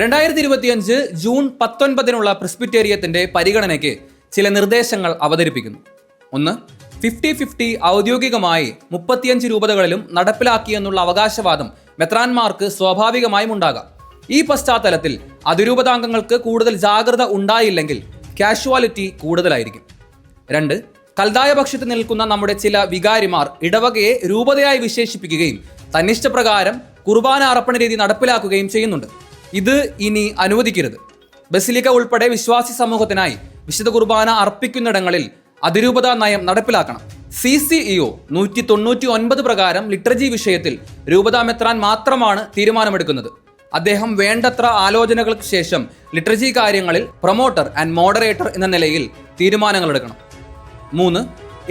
രണ്ടായിരത്തി ഇരുപത്തിയഞ്ച് ജൂൺ പത്തൊൻപതിനുള്ള പ്രിസ്പിറ്റേറിയത്തിന്റെ പരിഗണനയ്ക്ക് ചില നിർദ്ദേശങ്ങൾ അവതരിപ്പിക്കുന്നു. ഒന്ന് ഫിഫ്റ്റി ഫിഫ്റ്റി ഔദ്യോഗികമായി മുപ്പത്തിയഞ്ച് രൂപതകളിലും നടപ്പിലാക്കിയെന്നുള്ള അവകാശവാദം മെത്രാൻമാർക്ക് സ്വാഭാവികമായും ഉണ്ടാകാം. ഈ പശ്ചാത്തലത്തിൽ അതിരൂപതാംഗങ്ങൾക്ക് കൂടുതൽ ജാഗ്രത ഉണ്ടായില്ലെങ്കിൽ കാഷ്വാലിറ്റി കൂടുതലായിരിക്കും. രണ്ട് കൽതായ പക്ഷത്ത് നിൽക്കുന്ന നമ്മുടെ ചില വികാരിമാർ ഇടവകയെ രൂപതയായി വിശേഷിപ്പിക്കുകയും തന്നിഷ്ടപ്രകാരം കുർബാന അർപ്പണ രീതി നടപ്പിലാക്കുകയും ചെയ്യുന്നുണ്ട്. ഇത് ഇനി അനുവദിക്കരുത്. ബസിലിക്ക ഉൾപ്പെടെ വിശ്വാസി സമൂഹത്തിനായി വിശുദ്ധ കുർബാന അർപ്പിക്കുന്നിടങ്ങളിൽ അതിരൂപത നയം നടപ്പിലാക്കണം. സി സി ഇഒ നൂറ്റി തൊണ്ണൂറ്റി ഒൻപത് പ്രകാരം ലിറ്റർജി വിഷയത്തിൽ രൂപതാ മെത്രാൻ മാത്രമാണ് തീരുമാനമെടുക്കുന്നത്. അദ്ദേഹം വേണ്ടത്ര ആലോചനകൾക്ക് ശേഷം ലിറ്റർജി കാര്യങ്ങളിൽ പ്രൊമോട്ടർ ആൻഡ് മോഡറേറ്റർ എന്ന നിലയിൽ തീരുമാനങ്ങൾ എടുക്കണം മൂന്ന്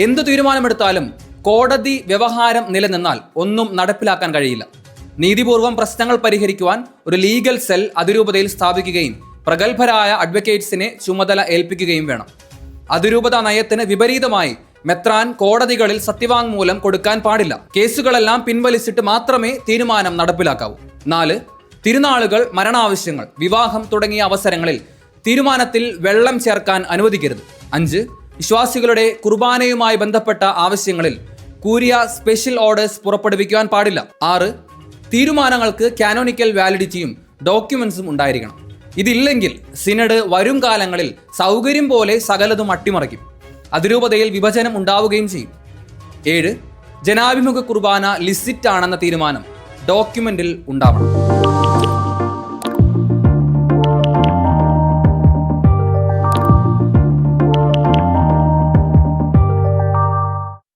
എന്ത് തീരുമാനമെടുത്താലും കോടതി വ്യവഹാരം നിലനിന്നാൽ ഒന്നും നടപ്പിലാക്കാൻ കഴിയില്ല. നീതിപൂർവം പ്രശ്നങ്ങൾ പരിഹരിക്കുവാൻ ഒരു ലീഗൽ സെൽ അതിരൂപതയിൽ സ്ഥാപിക്കുകയും പ്രഗത്ഭരായ അഡ്വക്കേറ്റ്സിനെ ചുമതല ഏൽപ്പിക്കുകയും വേണം. അതിരൂപത നയത്തിന് വിപരീതമായി മെത്രാൻ കോടതികളിൽ സത്യവാങ്മൂലം കൊടുക്കാൻ പാടില്ല. കേസുകളെല്ലാം പിൻവലിച്ചിട്ട് മാത്രമേ തീരുമാനം നടപ്പിലാക്കാവൂ. നാല് തിരുനാളുകൾ മരണാവശ്യങ്ങൾ വിവാഹം തുടങ്ങിയ അവസരങ്ങളിൽ തീരുമാനത്തിൽ വെള്ളം ചേർക്കാൻ അനുവദിക്കരുത്. അഞ്ച് വിശ്വാസികളുടെ കുർബാനയുമായി ബന്ധപ്പെട്ട ആവശ്യങ്ങളിൽ കൂരിയ സ്പെഷ്യൽ ഓർഡേഴ്സ് പുറപ്പെടുവിക്കുവാൻ പാടില്ല. ആറ് തീരുമാനങ്ങൾക്ക് കാനോനിക്കൽ വാലിഡിറ്റിയും ഡോക്യുമെന്റ്സും ഉണ്ടായിരിക്കണം. ഇതില്ലെങ്കിൽ സിനഡ് വരും കാലങ്ങളിൽ സൗകര്യം പോലെ സകലതും അട്ടിമറിക്കും. അതിരൂപതയിൽ വിഭജനം ഉണ്ടാവുകയും ചെയ്യും. ഏഴ് ജനാഭിമുഖ കുർബാന ലിസിറ്റ് ആണെന്ന തീരുമാനം ഡോക്യുമെന്റിൽ ഉണ്ടാവണം.